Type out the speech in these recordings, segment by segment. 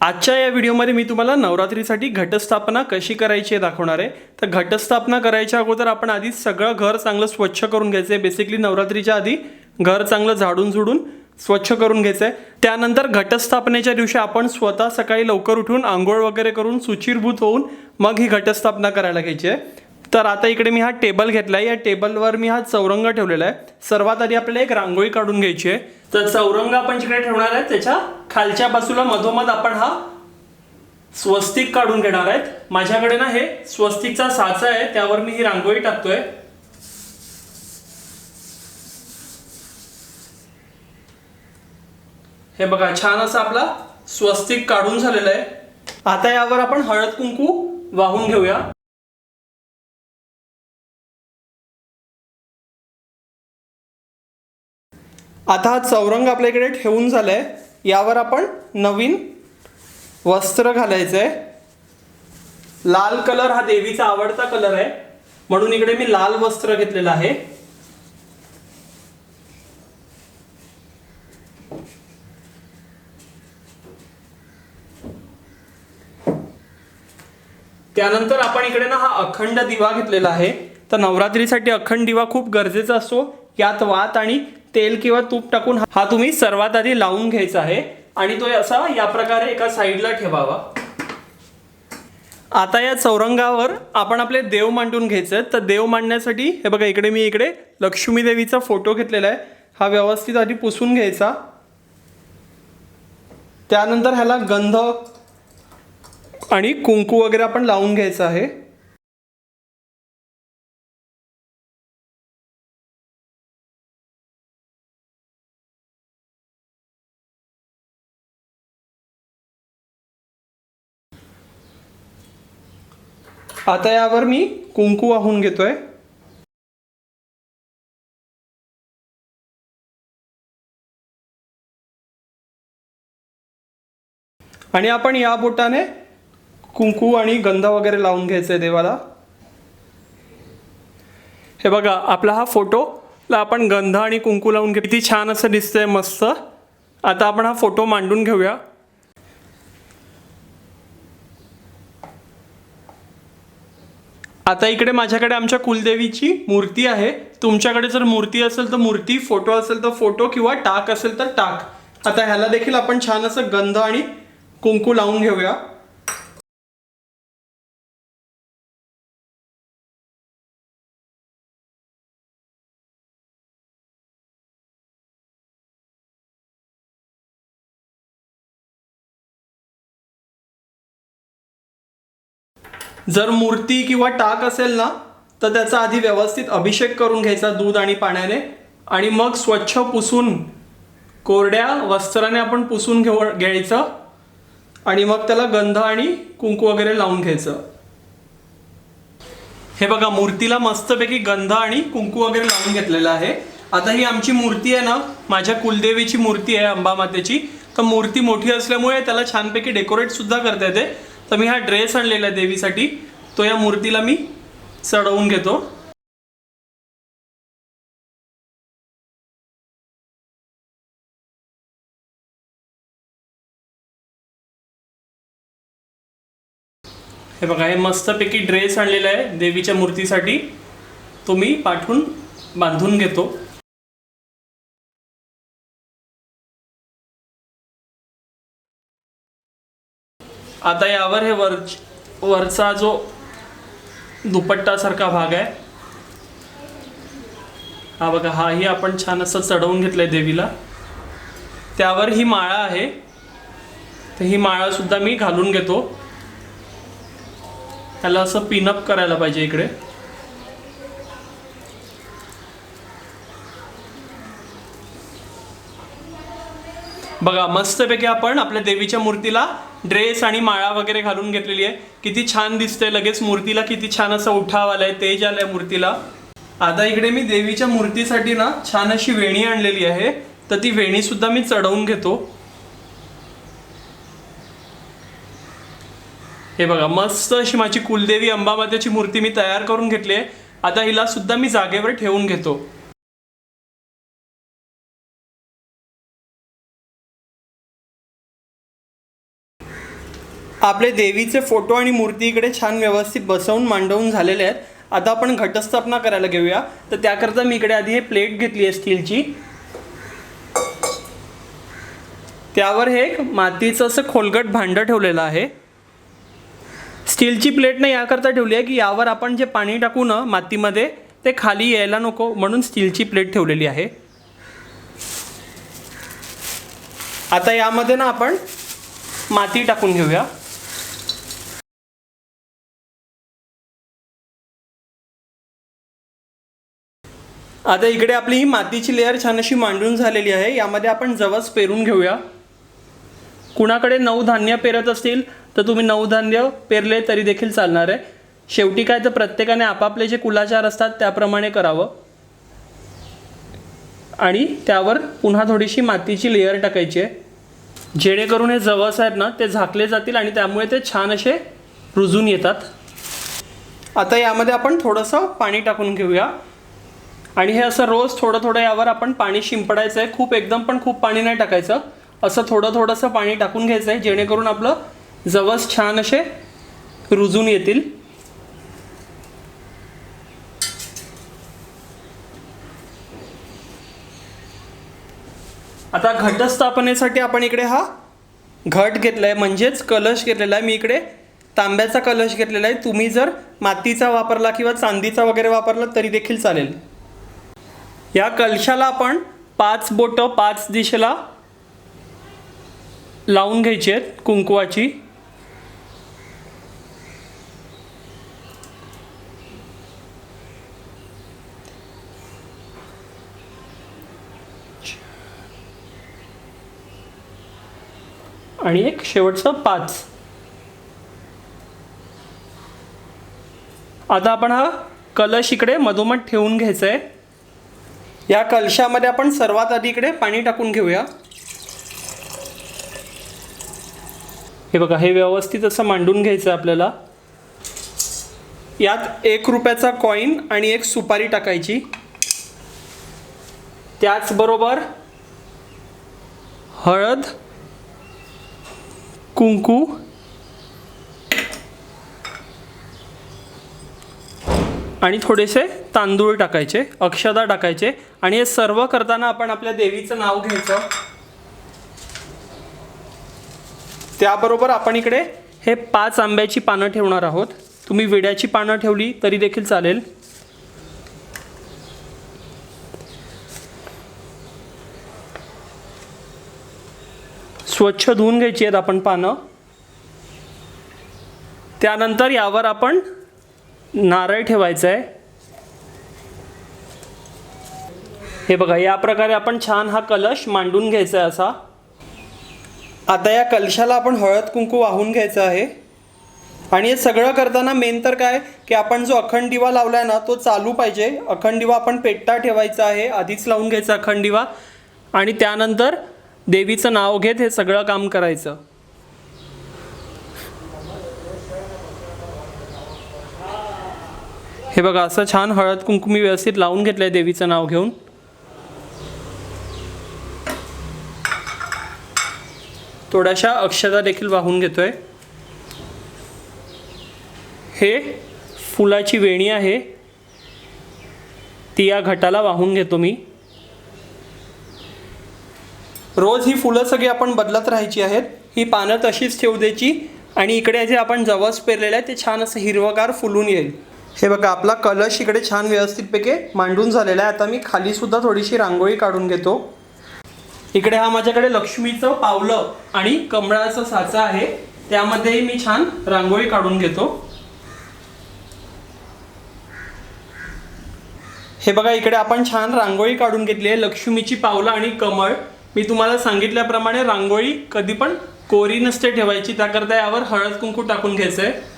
आजच्या या व्हिडिओमध्ये मी तुम्हाला नवरात्रीसाठी घटस्थापना कशी करायची आहे दाखवणार आहे. तर घटस्थापना करायच्या अगोदर आपण आधी सगळं घर चांगलं स्वच्छ करून घ्यायचं आहे. बेसिकली नवरात्रीच्या आधी घर चांगलं झाडून झुडून स्वच्छ करून घ्यायचं आहे. त्यानंतर घटस्थापनेच्या दिवशी आपण स्वतः सकाळी लवकर उठून आंघोळ वगैरे करून सुचिरभूत होऊन मग ही घटस्थापना करायला घ्यायची आहे. तर आता इकडे मी हा टेबल घेतला आहे या टेबलवर मी हा चौरंग ठेवलेला आहे. सर्वात आधी आपल्याला एक रांगोळी काढून घ्यायची आहे. तर चौरंग आपण जिकडे ठेवणार आहे त्याच्या खालच्या बाजूला मधोमध आपण हा स्वस्तिक काढून घेणार आहेत. माझ्याकडे ना हे स्वस्तिकचा साचा आहे त्यावर मी ही रांगोळी टाकतोय. हे बघा छान असा आपला स्वस्तिक काढून झालेला आहे. आता यावर आपण हळद कुंकू वाहून घेऊया. आता हा चौरंग आपल्या इकडे ठेवून आहे यावर आपण नवीन वस्त्र घालायचं आहे लाल कलर हा देवीचा आवडता कलर आहे. म्हणून इकडे मी लाल वस्त्र घेतलेलं आहे. त्यानंतर आपण इकडे ना हा अखंड दिवा घेतलेला आहे. तर नवरात्रीसाठी अखंड दिवा खूप गरजेचा असतो. यात वात आणि तेल किंवा तूप टाकून हा तुम्ही सर्वात आधी लावून घ्यायचा आहे. आणि तो असा या प्रकारे एका साईडला ठेवावा. आता या चौरंगावर आपण आपले देव मांडून घ्यायचे. तर देव मांडण्यासाठी हे बघा इकडे मी इकडे लक्ष्मी देवीचा फोटो घेतलेला आहे. हा व्यवस्थित आधी पुसून घ्यायचा. त्यानंतर ह्याला गंध आणि कुंकू वगैरे आपण लावून घ्यायचं आहे. आता यावर मी कुंकू वाहून घेतोय. आणि आपण या बोटाने कुंकू आणि गंध वगैरे लावून घ्यायचं आहे देवाला. हे बघा आपला हा फोटोला आपण गंध आणि कुंकू लावून घे किती छान असं दिसतंय मस्त. आता आपण हा फोटो मांडून घेऊया. आता इकडे माझ्याकडे आमच्या कुलदेवीची मूर्ती आहे. तुमच्याकडे जर मूर्ती असेल तर मूर्ती फोटो असेल तर फोटो किंवा टाक असेल तर टाक. आता ह्याला देखील आपण छान असं गंध आणि कुंकू लावून घेऊया. जर मूर्ती किंवा टाक असेल ना तर त्याचा आधी व्यवस्थित अभिषेक करून घ्यायचा दूध आणि पाण्याने. आणि मग स्वच्छ पुसून कोरड्या वस्त्राने आपण पुसून घेऊ घ्यायचं. आणि मग त्याला गंध आणि कुंकू वगैरे लावून घ्यायचं. हे बघा मूर्तीला मस्तपैकी गंध आणि कुंकू वगैरे लावून घेतलेलं आहे. आता ही आमची मूर्ती आहे ना माझ्या कुलदेवीची मूर्ती आहे अंबामातेची. तर मूर्ती मोठी असल्यामुळे त्याला छानपैकी डेकोरेट सुद्धा करता येते. तर मी हा ड्रेस आणलेला आहे देवीसाठी. तो या मूर्तीला मी चढवून घेतो. हे बघा हे मस्तपैकी ड्रेस आणलेला आहे देवीच्या मूर्तीसाठी. तो मी पाठवून बांधून घेतो. आता यावर हे वर वरचा जो दुपट्टासारखा भाग आहे हा बघा हाही आपण छान असं चढवून घेतलंय देवीला. त्यावर ही माळा आहे तर ही माळासुद्धा मी घालून घेतो. त्याला असं पिनअप करायला पाहिजे इकडे. बघा मस्तपैकी आपण आपल्या देवीच्या मूर्तीला ड्रेस आणि माळा वगैरे घालून घेतलेली आहे. किती छान दिसतंय लगेच. मूर्तीला किती छान असा उठाव आलाय तेज आलाय मूर्तीला. आता इकडे मी देवीच्या मूर्तीसाठी ना छान अशी वेणी आणलेली आहे. तर ती वेणी सुद्धा मी चढवून घेतो. हे बघा मस्त अशी माझी कुलदेवी अंबामातेची मूर्ती मी तयार करून घेतली आहे. आता हिला सुद्धा मी जागेवर ठेवून घेतो. आपले देवीचे फोटो आणि मूर्ती इकडे छान व्यवस्थित बसवून मांडवून झालेले आहेत. आता आपण घटस्थापना करायला घेऊया. तर त्याकरता मी इकडे आधी हे प्लेट घेतली आहे स्टीलची. त्यावर हे एक मातीचं असं खोलगट भांडं ठेवलेलं आहे. स्टीलची प्लेट नाही याकरता ठेवली आहे की यावर आपण जे पाणी टाकू ना मातीमध्ये ते खाली यायला नको म्हणून स्टीलची प्लेट ठेवलेली आहे. आता यामध्ये ना आपण माती टाकून घेऊया. आता इकडे आपली ही मातीची लेअर छान अशी मांडून झालेली आहे. यामध्ये आपण जवस पेरून घेऊया. कुणाकडे नऊ धान्य पेरत असतील तर तुम्ही नऊ धान्य पेरले तरी देखील चालणार आहे. शेवटी काय तर प्रत्येकाने आपापले जे कुलाचार असतात त्याप्रमाणे करावं. आणि त्यावर पुन्हा थोडीशी मातीची लेअर टाकायची आहे. जेणेकरून हे जवस आहेत ना ते झाकले जातील आणि त्यामुळे ते छान असे रुजून येतात. आता यामध्ये आपण थोडंसं पाणी टाकून घेऊया. आणि हे असं रोज थोडं थोडं यावर आपण पाणी शिंपडायचं आहे खूप एकदम पण खूप पाणी नाही टाकायचं. असं थोडं थोडंसं पाणी टाकून घ्यायचं आहे जेणेकरून आपलं जवस छान असे रुजून येतील. आता घटस्थापनेसाठी आपण इकडे हा घट घेतला आहे म्हणजेच कलश घेतलेला आहे. मी इकडे तांब्याचा कलश घेतलेला आहे. तुम्ही जर मातीचा वापरला किंवा चांदीचा वगैरे वापरला तरी देखील चालेल. या कलशाला आपण पाच बोटं पाच दिशेला लावून घ्यायची आहेत कुंकुवाची. आणि एक शेवटचं पाच. आता आपण हा कलश इकडे मधोमध ठेवून घ्यायचा आहे या कलशामध्ये आपण सर्वात आधी इकडे पाणी टाकून घेऊया. हे बघा हे व्यवस्थित असं मांडून घ्यायचं आहे आपल्याला. यात एक रुपयाचा कॉईन आणि एक सुपारी टाकायची. त्याचबरोबर हळद कुंकू आणि थोडेसे तांदूळ टाकायचे अक्षदा टाकायचे आणि हे सर्व करताना आपण आपल्या देवीचं नाव घ्यायचं. त्याबरोबर आपण इकडे हे पाच आंब्याची पानं ठेवणार आहोत. तुम्ही विड्याची पानं ठेवली तरी देखील चालेल. स्वच्छ धुवून घ्यायची आहेत आपण पानं. त्यानंतर यावर आपण नारळ ठेवायचं आहे हे बघा या प्रकारे आपण छान हा कलश मांडून घ्यायचा आहे असा. आता या कलशाला आपण हळद कुंकू वाहून घ्यायचं आहे. आणि हे सगळं करताना मेन तर काय की आपण जो अखंड दिवा लावलाय ना तो चालू पाहिजे. अखंड दिवा आपण पेट्टा ठेवायचा आहे आधीच लावून घ्यायचा अखंड दिवा. आणि त्यानंतर देवीचं नाव घेत हे सगळं काम करायचं. हे बघा असं छान हळद कुंकुमी व्यवस्थित लावून घेतलं आहे देवीचं नाव घेऊन. थोड्याशा अक्षता देखील वाहून घेतोय. हे फुलाची वेणी आहे. ती या घटाला वाहून घेतो मी. रोज ही फुलं सगळी आपण बदलत राहायची आहेत. ही पानं तशीच ठेवू द्यायची आणि इकडे जे आपण जवस पेरलेलं आहे ते छान असं हिरवगार फुलून येईल. हे बघा आपला कलश इकडे छान व्यवस्थितपैकी मांडून झालेला आहे. आता मी खाली सुद्धा थोडीशी रांगोळी काढून घेतो. इकडे हा माझ्याकडे लक्ष्मीचं पावलं आणि कमळाचा साचा आहे. त्यामध्येही मी छान रांगोळी काढून घेतो. हे बघा इकडे आपण छान रांगोळी काढून घेतली आहे. लक्ष्मीची पावलं आणि कमळ. मी तुम्हाला सांगितल्याप्रमाणे रांगोळी कधी पण कोरी नसते ठेवायची. त्याकरता यावर हळद कुंकू टाकून घ्यायचं आहे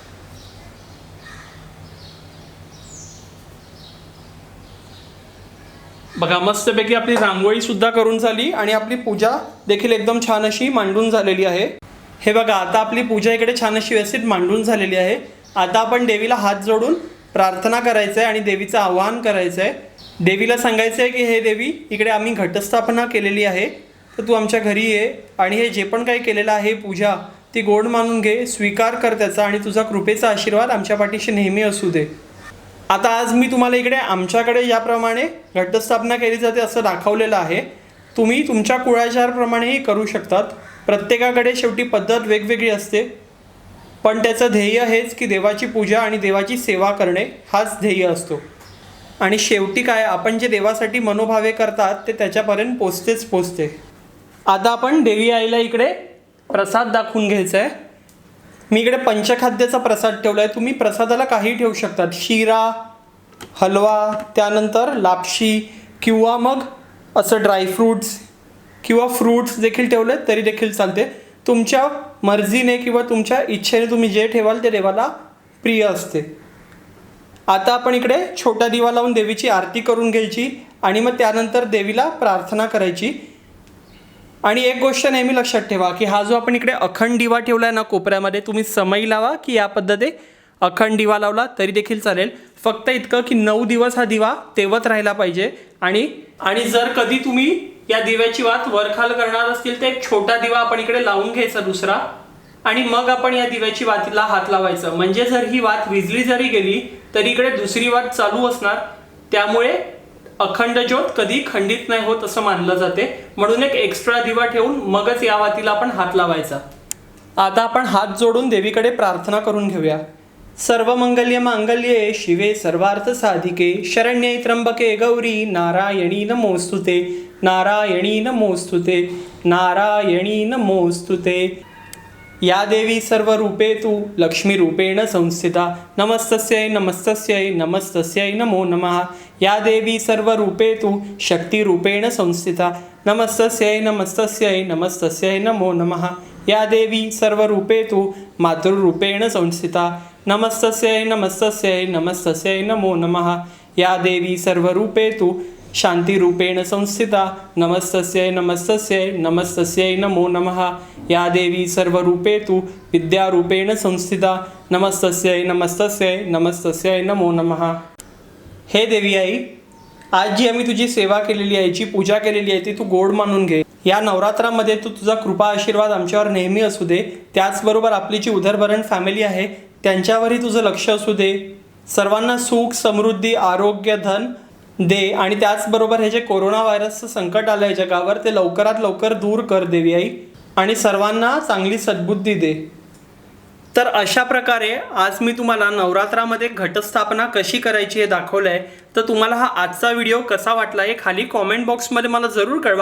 बघा मस्तपैकी आपली रांगोळी सुद्धा करून झाली आणि आपली पूजा देखील एकदम छान अशी मांडून झालेली आहे. हे बघा आता आपली पूजा इकडे छान अशी व्यवस्थित मांडून झालेली आहे. आता आपण देवीला हात जोडून प्रार्थना करायचं आहे आणि देवीचं आवाहन करायचं आहे देवीला सांगायचं आहे की हे देवी इकडे आम्ही घटस्थापना केलेली आहे. तर तू आमच्या घरी ये आणि हे जे पण काही केलेलं आहे पूजा ती गोड मानून घे स्वीकार कर त्याचा आणि तुझा कृपेचा आशीर्वाद आमच्या पाठीशी नेहमी असू दे. आता आज मी तुम्हाला इकडे आमच्याकडे याप्रमाणे घटस्थापना केली जाते असं दाखवलेलं आहे. तुम्ही तुमच्या कुळाचारप्रमाणेही करू शकतात. प्रत्येकाकडे शेवटी पद्धत वेगवेगळी असते. पण त्याचं ध्येय हेच की देवाची पूजा आणि देवाची सेवा करणे हाच ध्येय असतो. आणि शेवटी काय आपण जे देवासाठी मनोभावे करतात ते त्याच्यापर्यंत पोचतेच पोचते. आता आपण देवी आईला इकडे प्रसाद दाखवून घ्यायचा आहे. मी इकडे पंचखाद्याचा प्रसाद ठेवला आहे तुम्ही प्रसादाला काही ठेवू शकतात. शिरा हलवा त्यानंतर लापशी किंवा मग असं ड्रायफ्रूट्स किंवा फ्रूट्स देखील ठेवले तरी देखील चालते. तुमच्या मर्जीने किंवा तुमच्या इच्छेने तुम्ही जे ठेवाल ते देवाला प्रिय असते. आता आपण इकडे छोटा दिवा लावून देवीची आरती करून घ्यायची आणि मग त्यानंतर देवीला प्रार्थना करायची. आणि एक गोष्ट नेहमी लक्षात ठेवा की हा जो आपण इकडे अखंड दिवा ठेवला आहे ना कोपऱ्यामध्ये तुम्ही समई लावा की या पद्धती अखंड दिवा लावला तरी देखील चालेल. फक्त इतकं की नऊ दिवस हा दिवा तेवत राहिला पाहिजे. आणि आणि जर कधी तुम्ही या दिव्याची वात वरखाल करणार असतील तर एक छोटा दिवा आपण इकडे लावून घ्यायचा दुसरा. आणि मग आपण या दिव्याची वातीला हात लावायचं. म्हणजे जर ही वात विजली जरी गेली तरी इकडे दुसरी वात चालू असणार. त्यामुळे अखंड ज्योत कधी खंडित नाही होत असं मानलं जाते. म्हणून एक एक्स्ट्रा दिवा ठेवून मगच या वातीला आपण हात लावायचा. आता आपण हात जोडून देवीकडे प्रार्थना करून घेऊया. सर्व मंगल्य मांगल्ये शिवे सर्वार्थ साधिके. शरण्ये त्र्यंबके गौरी नारायणी नमोस्तुते. नारायणी नमोस्तुते. नारायणी नमोस्तुते. या देवी सर्व रूपे तू लक्ष्मी रूपेण संस्थिता. नमस्तस्यै नमस्तस्यै नमस्तस्यै नमो नमः. या देवी सर्व रूपे तू शक्ती रूपेण संस्थिता। नमस्तस्यै नमस्तस्यै नमस्तस्यै नमो नमः। या देवी सर्व रूपे तू मातृरूपेण संस्थिता। नमस्तस्यै नमस्तस्यै नमस्तस्यै नमो नमः। या देवी सर्व रूपे तू शांतिरूपेण संस्थिता। नमस्तस्यै नमस्तस्यै नमस्तस्यै नमो नमः। या देवी सर्व रूपे तू विद्यारूपेण संस्थिता। नमस्तस्यै नमस्तस्यै नमस्तस्यै नमो नमः। हे देवी आई आज जी आम्ही तुझी सेवा केलेली आहे जी पूजा केलेली आहे ती तू गोड मानून घे. या नवरात्रामध्ये तू तुझा कृपा आशीर्वाद आमच्यावर नेहमी असू दे. त्याचबरोबर आपली जी उदरभरण फॅमिली आहे त्यांच्यावरही तुझं लक्ष असू दे. सर्वांना सुख समृद्धी आरोग्य धन दे. आणि त्याचबरोबर हे जे कोरोना व्हायरसचं संकट आलं आहे जगावर ते लवकरात लवकर दूर कर देवी आई. आणि सर्वांना चांगली सद्बुद्धी दे. तर अशा प्रकारे आज मी तुम्हाला नवरात्रामध्ये घटस्थापना कशी करायची हे दाखवलं आहे तर तुम्हाला हा आजचा व्हिडिओ कसा वाटला हे खाली कॉमेंट बॉक्समध्ये मला जरूर कळवा.